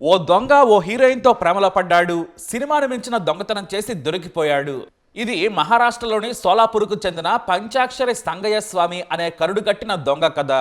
ఓ దొంగ ఓ హీరోయిన్తో ప్రేమలో పడ్డాడు. సినిమాను మించిన దొంగతనం చేసి దొరికిపోయాడు. ఇది మహారాష్ట్రలోని సోలాపూర్కు చెందిన పంచాక్షరి సంగయ్య స్వామి అనే కరుడు కట్టిన దొంగ కథ.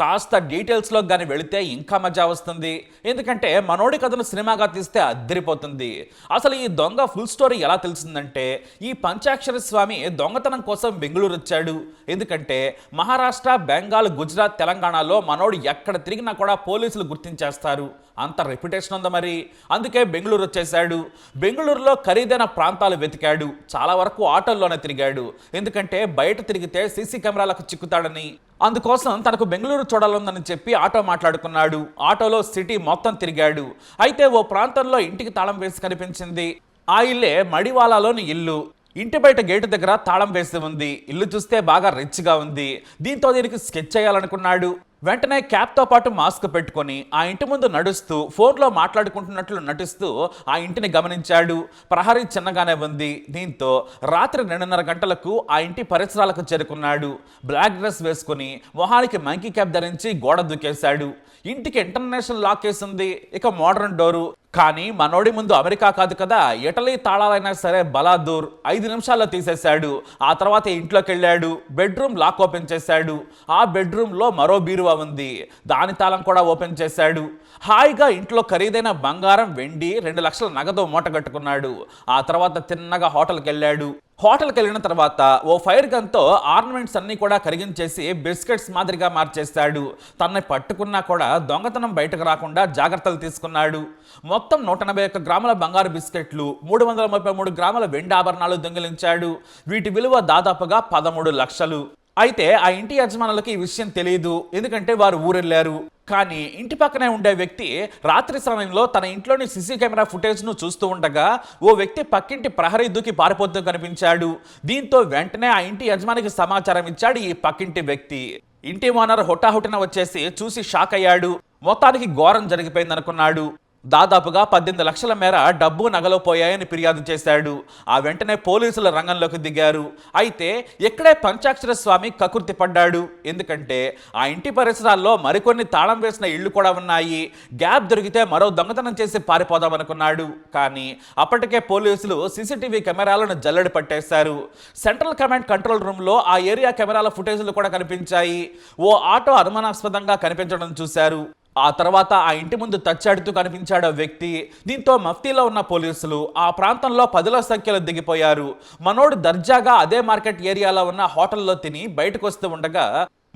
కాస్త డీటెయిల్స్లో కానీ వెళితే ఇంకా మజా వస్తుంది. ఎందుకంటే మనోడి కథను సినిమాగా తీస్తే అద్దరిపోతుంది. అసలు ఈ దొంగ ఫుల్ స్టోరీ ఎలా తెలిసిందంటే ఈ పంచాక్షరి స్వామి దొంగతనం కోసం బెంగళూరు వచ్చాడు. ఎందుకంటే మహారాష్ట్ర బెంగాల్ గుజరాత్ తెలంగాణలో మనోడు ఎక్కడ తిరిగినా కూడా పోలీసులు గుర్తించేస్తారు. అంత రెప్యుటేషన్ ఉందా మరి? అందుకే బెంగళూరు వచ్చేసాడు. బెంగళూరులో ఖరీదైన ప్రాంతాలు వెతికాడు. చాలా వరకు ఆటోల్లోనే తిరిగాడు. ఎందుకంటే బయట తిరిగితే సీసీ కెమెరాలకు చిక్కుతాడని. అందుకోసం తనకు బెంగళూరు చూడాలందని చెప్పి ఆటో మాట్లాడుకున్నాడు. ఆటోలో సిటీ మొత్తం తిరిగాడు. అయితే ఓ ప్రాంతంలో ఇంటికి తాళం వేసి కనిపించింది. ఆ ఇల్లే మడివాలాలోని ఇల్లు. ఇంటి బయట గేటు దగ్గర తాళం వేసి ఉంది. ఇల్లు చూస్తే బాగా రిచ్గా ఉంది. దీంతో దీనికి స్కెచ్ చేయాలనుకున్నాడు. వెంటనే క్యాప్తో పాటు మాస్క్ పెట్టుకొని ఆ ఇంటి ముందు నడుస్తూ ఫోన్లో మాట్లాడుకుంటున్నట్లు నటిస్తూ ఆ ఇంటిని గమనించాడు. ప్రహరీ చిన్నగానే ఉంది. దీంతో రాత్రి రెండున్నర గంటలకు ఆ ఇంటి పరిసరాలకు చేరుకున్నాడు. బ్లాక్ డ్రెస్ వేసుకుని మొహానికి మంకీ క్యాప్ ధరించి గోడ దూకేశాడు. ఇంటికి ఇంటర్నేషనల్ లాక్ వేసింది. ఇక మోడర్న్ డోరు. కానీ మనోడి ముందు అమెరికా కాదు కదా ఇటలీ తాళాలైనా సరే బలాదూర్. ఐదు నిమిషాల్లో తీసేశాడు. ఆ తర్వాత ఇంట్లోకి వెళ్ళాడు బెడ్రూమ్ లాక్ ఓపెన్ చేశాడు. ఆ బెడ్రూమ్లో మరో బీరువా ఉంది. దాని తాళం కూడా ఓపెన్ చేశాడు. హాయిగా ఇంట్లో ఖరీదైన బంగారం వెండి రెండు లక్షల నగదు మూట కట్టుకున్నాడు. ఆ తర్వాత తిన్నగా హోటల్కి వెళ్ళాడు హోటల్కి వెళ్ళిన తర్వాత ఓ ఫైర్ గన్తో ఆర్నమెంట్స్ అన్నీ కూడా కరిగించేసి బిస్కెట్స్ మాదిరిగా మార్చేస్తాడు తనని పట్టుకున్నా కూడా దొంగతనం బయటకు రాకుండా జాగ్రత్తలు తీసుకున్నాడు. మొత్తం నూట ఎనభై ఒక్క గ్రాముల బంగారు బిస్కెట్లు మూడు వందల ముప్పై మూడు గ్రాముల వెండి ఆభరణాలు దొంగిలించాడు. వీటి విలువ దాదాపుగా పదమూడు లక్షలు. అయితే ఆ ఇంటి యజమానులకు ఈ విషయం తెలియదు ఎందుకంటే వారు ఊరెళ్ళారు. కానీ ఇంటి పక్కనే ఉండే వ్యక్తి రాత్రి సమయంలో తన ఇంట్లోని సీసీ కెమెరా ఫుటేజ్ను చూస్తూ ఉండగా ఓ వ్యక్తి పక్కింటి ప్రహరీ దూకి పారిపోతూ కనిపించాడు. దీంతో వెంటనే ఆ ఇంటి యజమానికి సమాచారం ఇచ్చాడు ఈ పక్కింటి వ్యక్తి. ఇంటి ఓనర్ హుటాహుటిన వచ్చేసి చూసి షాక్ అయ్యాడు. మొత్తానికి ఘోరం జరిగిపోయిందనుకున్నాడు. దాదాపుగా పద్దెనిమిది లక్షల మేర డబ్బు నగలు పోయాయని ఫిర్యాదు చేశాడు. ఆ వెంటనే పోలీసుల రంగంలోకి దిగారు. అయితే ఇక్కడే పంచాక్షర స్వామి కకృతి పడ్డాడు. ఎందుకంటే ఆ ఇంటి పరిసరాల్లో మరికొన్ని తాళం వేసిన ఇళ్ళు కూడా ఉన్నాయి. గ్యాప్ దొరికితే మరో దొంగతనం చేసి పారిపోదామనుకున్నాడు కానీ అప్పటికే పోలీసులు సీసీటీవీ కెమెరాలను జల్లడి పట్టేశారు. సెంట్రల్ కమాండ్ కంట్రోల్ రూమ్లో ఆ ఏరియా కెమెరాల ఫుటేజ్లు కూడా కనిపించాయి. ఓ ఆటో అనుమానాస్పదంగా కనిపించడం చూశారు. ఆ తర్వాత ఆ ఇంటి ముందు తచ్చాడుతూ కనిపించాడు ఆ వ్యక్తి. దీంతో మఫ్తీలో ఉన్న పోలీసులు ఆ ప్రాంతంలో పదుల సంఖ్యలో దిగిపోయారు. మనోడు దర్జాగా అదే మార్కెట్ ఏరియాలో ఉన్న హోటల్లో తిని బయటకు వస్తూ ఉండగా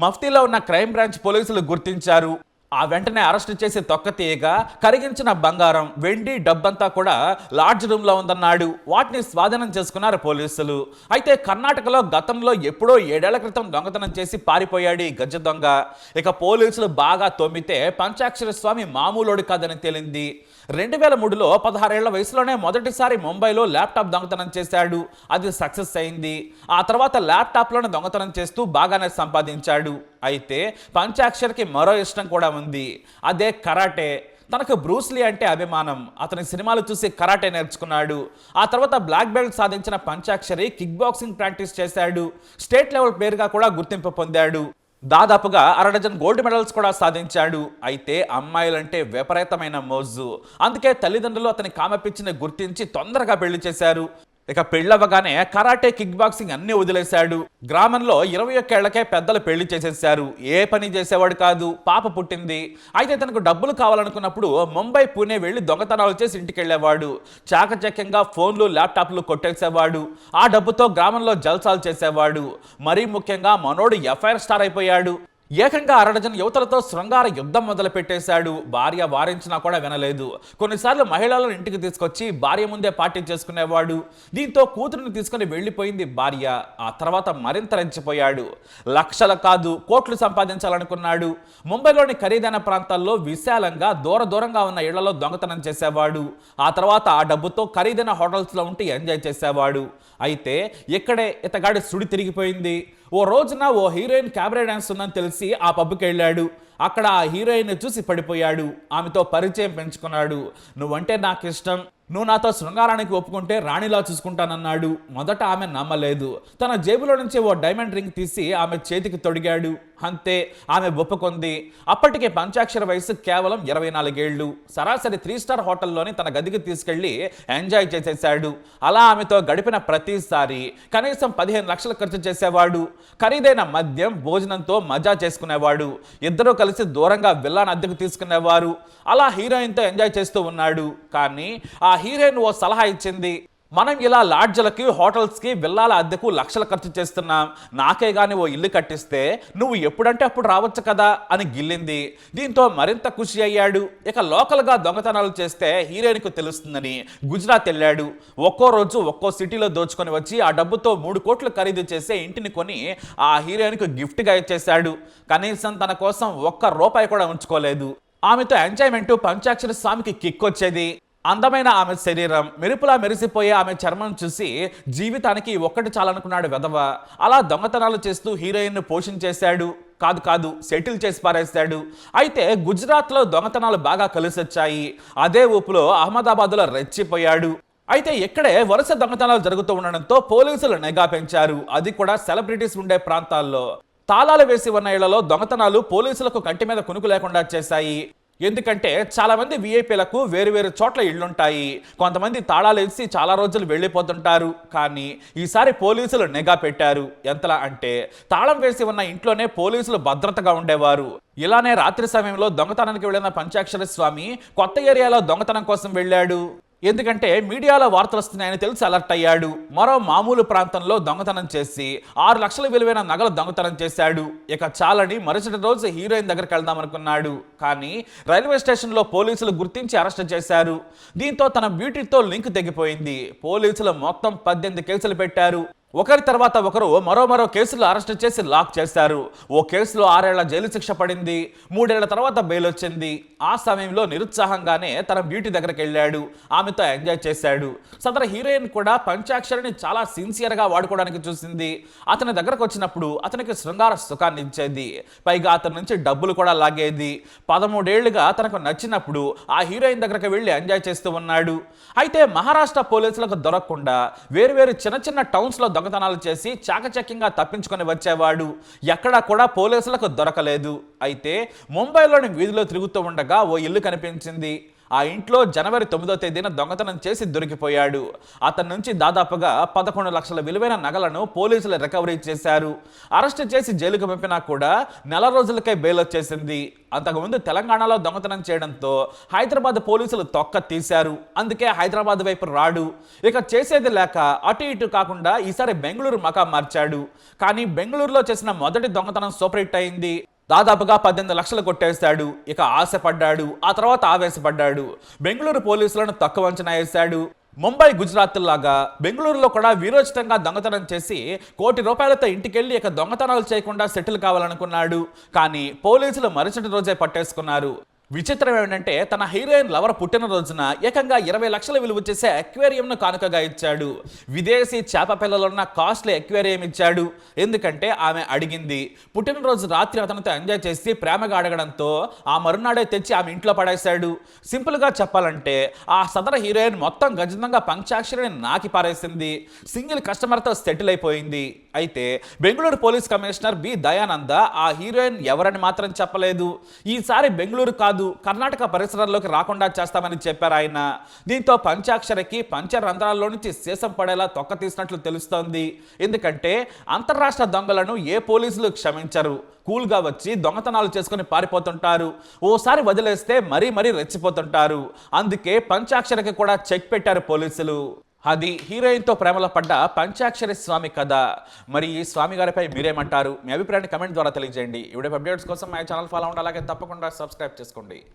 మఫ్తీలో ఉన్న క్రైమ్ బ్రాంచ్ పోలీసులు గుర్తించారు. ఆ వెంటనే అరెస్ట్ చేసి తొక్క తీయగా కరిగించిన బంగారం వెండి డబ్బంతా కూడా లాడ్జ్ రూమ్లో ఉందన్నాడు. వాటిని స్వాధీనం చేసుకున్నారు పోలీసులు. అయితే కర్ణాటకలో గతంలో ఎప్పుడో ఏడేళ్ళ క్రితం దొంగతనం చేసి పారిపోయాడు ఈ గజ దొంగ. ఇక పోలీసులు బాగా తొమ్మితే పంచాక్షర స్వామి మామూలోడు కాదని తేలింది. రెండు వేల మూడులో పదహారేళ్ళ వయసులోనే మొదటిసారి ముంబైలో ల్యాప్టాప్ దొంగతనం చేశాడు. అది సక్సెస్ అయింది. ఆ తర్వాత ల్యాప్టాప్లోనే దొంగతనం చేస్తూ బాగానే సంపాదించాడు. అయితే పంచాక్షర్కి మరో ఇష్టం కూడా ఉంది. అదే కరాటే. తనకు బ్రూస్లీ అంటే అభిమానం. అతని సినిమాలు చూసి కరాటే నేర్చుకున్నాడు. ఆ తర్వాత బ్లాక్ బెల్ట్ సాధించిన పంచాక్షరి కిక్ బాక్సింగ్ ప్రాక్టీస్ చేశాడు. స్టేట్ లెవెల్ పేరుగా కూడా గుర్తింపు పొందాడు. దాదాపుగా అరడజన్ గోల్డ్ మెడల్స్ కూడా సాధించాడు. అయితే అమ్మాయిలంటే విపరీతమైన మోజు. అందుకే తల్లిదండ్రులు అతని కామపిచ్చిని గుర్తించి తొందరగా పెళ్ళి చేశారు. ఇక పెళ్ళవగానే కరాటే కిక్ బాక్సింగ్ అన్నీ వదిలేశాడు. గ్రామంలో ఇరవై ఒక్కేళ్ళకే పెద్దలు పెళ్ళి చేసేసారు ఏ పని చేసేవాడు కాదు. పాప పుట్టింది. అయితే తనకు డబ్బులు కావాలనుకున్నప్పుడు ముంబై పూణే వెళ్ళి దొంగతనాలు చేసి ఇంటికి వెళ్ళేవాడు చాకచక్యంగా ఫోన్లు ల్యాప్టాప్లు కొట్టేసేవాడు. ఆ డబ్బుతో గ్రామంలో జల్సాలు చేసేవాడు. మరీ ముఖ్యంగా మనోడు ఎఫ్ఐఆర్ స్టార్ అయిపోయాడు. ఏకంగా అరడజన్ యువతలతో శృంగార యుద్ధం మొదలుపెట్టేశాడు. భార్య వారించినా కూడా వినలేదు. కొన్నిసార్లు మహిళలను ఇంటికి తీసుకొచ్చి భార్య ముందే పార్టీ చేసుకునేవాడు. దీంతో కూతురుని తీసుకుని వెళ్ళిపోయింది భార్య. ఆ తర్వాత మరింత రెచ్చిపోయాడు. లక్షల కాదు కోట్లు సంపాదించాలనుకున్నాడు. ముంబైలోని ఖరీదైన ప్రాంతాల్లో విశాలంగా దూర దూరంగా ఉన్న ఇళ్ళలో దొంగతనం చేసేవాడు. ఆ తర్వాత ఆ డబ్బుతో ఖరీదైన హోటల్స్లో ఉంటే ఎంజాయ్ చేసేవాడు. అయితే ఇక్కడే ఇతగాడి సుడి తిరిగిపోయింది. ఓ రోజున ఓ హీరోయిన్ క్యాబరే డ్యాన్స్ ఉందని తెలిసి ఆ పబ్కి వెళ్ళాడు. అక్కడ ఆ హీరోయిన్ చూసి పడిపోయాడు. ఆమెతో పరిచయం పెంచుకున్నాడు. నువ్వంటే నాకు ఇష్టం నువ్వు నాతో శృంగారానికి ఒప్పుకుంటే రాణిలా చూసుకుంటానన్నాడు. మొదట ఆమె నమ్మలేదు. తన జేబులో నుంచి ఓ డైమండ్ రింగ్ తీసి ఆమె చేతికి తొడిగాడు. అంతే ఆమె ఒప్పుకుంది. అప్పటికే పంచాక్షర వయసు కేవలం ఇరవై నాలుగేళ్ళు సరాసరి త్రీ స్టార్ హోటల్లోని తన గదికి తీసుకెళ్ళి ఎంజాయ్ చేసేశాడు. అలా ఆమెతో గడిపిన ప్రతిసారి కనీసం పదిహేను లక్షలు ఖర్చు చేసేవాడు. ఖరీదైన మద్యం భోజనంతో మజా చేసుకునేవాడు. ఇద్దరూ కలిసి దూరంగా విల్లాన్ అద్దెకు తీసుకునేవారు. అలా హీరోయిన్తో ఎంజాయ్ చేస్తూ ఉన్నాడు. కానీ ఆ హీరోయిన్ ఓ సలహా ఇచ్చింది. మనం ఇలా లాడ్జ్లకి హోటల్స్కి విల్లాల అద్దెకు లక్షలు ఖర్చు చేస్తున్నాం. నాకే కానీ ఓ ఇల్లు కట్టిస్తే నువ్వు ఎప్పుడంటే అప్పుడు రావచ్చు కదా అని గిల్లింది. దీంతో మరింత ఖుషి అయ్యాడు. ఇక లోకల్గా దొంగతనాలు చేస్తే హీరోయిన్కు తెలుస్తుందని గుజరాత్ వెళ్ళాడు. ఒక్కో రోజు ఒక్కో సిటీలో దోచుకొని వచ్చి ఆ డబ్బుతో మూడు కోట్లు ఖరీదు చేసే ఇంటిని కొని ఆ హీరోయిన్కు గిఫ్ట్గా ఇచ్చేశాడు. కనీసం తన కోసం ఒక్క రూపాయి కూడా ఉంచుకోలేదు. ఆమెతో ఎంజాయ్మెంట్ పంచాక్షర స్వామికి కిక్ వచ్చేది అందమైన ఆమె శరీరం మెరుపులా మెరిసిపోయే ఆమె చర్మం చూసి జీవితానికి ఒక్కటి చాలనుకున్నాడు వెధవ. అలా దొంగతనాలు చేస్తూ హీరోయిన్ను పోషించేశాడు. కాదు కాదు సెటిల్ చేసి పారేస్తాడు అయితే గుజరాత్లో దొంగతనాలు బాగా కలిసొచ్చాయి. అదే ఊపులో అహ్మదాబాద్లో రెచ్చిపోయాడు. అయితే ఇక్కడే వరుస దొంగతనాలు జరుగుతూ ఉండడంతో పోలీసులు నిఘా పెంచారు. అది కూడా సెలబ్రిటీస్ ఉండే ప్రాంతాల్లో. తాళాలు వేసి ఉన్న ఇళ్ళలో దొంగతనాలు పోలీసులకు కంటి మీద కునుకు లేకుండా చేశాయి. ఎందుకంటే చాలామంది విఐపీలకు వేరు వేరు చోట్ల ఇళ్ళుంటాయి. కొంతమంది తాళాలు వేసి చాలా రోజులు వెళ్ళిపోతుంటారు. కానీ ఈసారి పోలీసులు నిఘా పెట్టారు. ఎంతలా అంటే తాళం వేసి ఉన్న ఇంట్లోనే పోలీసులు భద్రతగా ఉండేవారు. ఇలానే రాత్రి సమయంలో దొంగతనానికి వెళ్ళిన పంచాక్షర స్వామి కొత్త ఏరియాలో దొంగతనం కోసం వెళ్ళాడు. ఎందుకంటే మీడియాలో వార్తలు వస్తున్నాయని తెలిసి అలర్ట్ అయ్యాడు. మరో మామూలు ప్రాంతంలో దొంగతనం చేసి ఆరు లక్షల విలువైన నగలు దొంగతనం చేశాడు. ఇక చాలని మరుసటి రోజు హీరోయిన్ దగ్గరికి వెళ్దామనుకున్నాడు కానీ రైల్వే స్టేషన్లో పోలీసులు గుర్తించి అరెస్ట్ చేశారు. దీంతో తన బ్యూటీతో లింక్ తెగిపోయింది. పోలీసులు మొత్తం పద్దెనిమిది కేసులు పెట్టారు. ఒకరి తర్వాత ఒకరు మరో మరో కేసులు అరెస్ట్ చేసి లాక్ చేశారు. ఓ కేసులో ఆరేళ్ళ జైలు శిక్ష పడింది మూడేళ్ళ తర్వాత బెయిల్ వచ్చింది. ఆ సమయంలో నిరుత్సాహంగానే తన బ్యూటీ దగ్గరికి వెళ్ళాడు. ఆమెతో ఎంజాయ్ చేశాడు. సదర హీరోయిన్ కూడా పంచాక్షరిని చాలా సిన్సియర్గా వాడుకోవడానికి చూసింది. అతని దగ్గరకు వచ్చినప్పుడు అతనికి శృంగార సుఖాన్ని ఇచ్చేది. పైగా అతని నుంచి డబ్బులు కూడా లాగేది. పదమూడేళ్ళుగా తనకు నచ్చినప్పుడు ఆ హీరోయిన్ దగ్గరకు వెళ్ళి ఎంజాయ్ చేస్తూ ఉన్నాడు. అయితే మహారాష్ట్ర పోలీసులకు దొరకకుండా వేరువేరు చిన్న చిన్న టౌన్స్లో దొంగతనాలు చేసి చాకచక్యంగా తప్పించుకొని వచ్చేవాడు ఎక్కడా కూడా పోలీసులకు దొరకలేదు. అయితే ముంబైలోని వీధిలో తిరుగుతూ ఉండగా ఓ ఇల్లు కనిపించింది. ఆ ఇంట్లో జనవరి తొమ్మిదో తేదీన దొంగతనం చేసి దొరికిపోయాడు. అతని నుంచి దాదాపుగా పదకొండు లక్షల విలువైన నగలను పోలీసులు రికవరీ చేశారు. అరెస్ట్ చేసి జైలుకు పంపినా కూడా నెల రోజులకే బెయిల్ వచ్చేసింది అంతకుముందు తెలంగాణలో దొంగతనం చేయడంతో హైదరాబాద్ పోలీసులు తొక్క తీశారు. అందుకే హైదరాబాద్ వైపు రాడు. ఇక చేసేది లేక అటు ఇటు కాకుండా ఈసారి బెంగళూరు మకా మార్చాడు. కానీ బెంగళూరులో చేసిన మొదటి దొంగతనం సూపర్ హిట్ అయింది. దాదాపుగా పద్దెనిమిది లక్షలు కొట్టేశాడు. ఇక ఆశపడ్డాడు. ఆ తర్వాత ఆవేశపడ్డాడు. బెంగళూరు పోలీసులను తక్కువ అంచనా వేశాడు. ముంబై గుజరాత్ లాగా బెంగళూరులో కూడా వీరోచితంగా దొంగతనం చేసి కోటి రూపాయలతో ఇంటికెళ్ళి ఇక దొంగతనాలు చేయకుండా సెటిల్ కావాలనుకున్నాడు. కానీ పోలీసులు మరుసటి రోజే పట్టేసుకున్నారు. విచిత్రం ఏమిటంటే తన హీరోయిన్ లవర్ పుట్టినరోజున ఏకంగా ఇరవై లక్షల విలువ చేసే అక్వేరియంను కానుకగా ఇచ్చాడు. విదేశీ చేప పిల్లలున్న కాస్ట్లీ అక్వేరియం ఇచ్చాడు. ఎందుకంటే ఆమె అడిగింది. పుట్టినరోజు రాత్రి అతనితో ఎంజాయ్ చేసి ప్రేమగా అడగడంతో ఆ మరునాడే తెచ్చి ఆమె ఇంట్లో పడేశాడు. సింపుల్గా చెప్పాలంటే ఆ సదర హీరోయిన్ మొత్తం గజితంగా పంచాక్షరిని నాకి పారేసింది. సింగిల్ కస్టమర్తో సెటిల్ అయిపోయింది. అయితే Bengaluru police commissioner B Dayananda ఆ హీరోయిన్ ఎవరని మాత్రం చెప్పలేదు. ఈసారి బెంగళూరు కాదు కర్ణాటక పరిసరాల్లోకి రాకుండా చేస్తామని చెప్పారు ఆయన. దీంతో పంచాక్షరికి పంచరంధ్రాల్లో నుంచి శేషం పడేలా తొక్క తీసినట్లు తెలుస్తోంది. ఎందుకంటే అంతర్రాష్ట్ర దొంగలను ఏ పోలీసులు క్షమించరు. కూల్గా వచ్చి దొంగతనాలు చేసుకుని పారిపోతుంటారు. ఓసారి వదిలేస్తే మరీ మరీ రెచ్చిపోతుంటారు. అందుకే పంచాక్షరికి కూడా చెక్ పెట్టారు పోలీసులు. అది హీరోయిన్తో ప్రేమలో పడ్డ పంచాక్షరి స్వామి కథ. మరి ఈ స్వామి గారిపై మీరేమంటారు? మీ అభిప్రాయాన్ని కమెంట్ ద్వారా తెలియజేయండి. ఇవిడే అప్డేట్స్ కోసం మా ఛానల్ ఫాలో ఉండాలి అలాగే తప్పకుండా సబ్స్క్రైబ్ చేసుకోండి.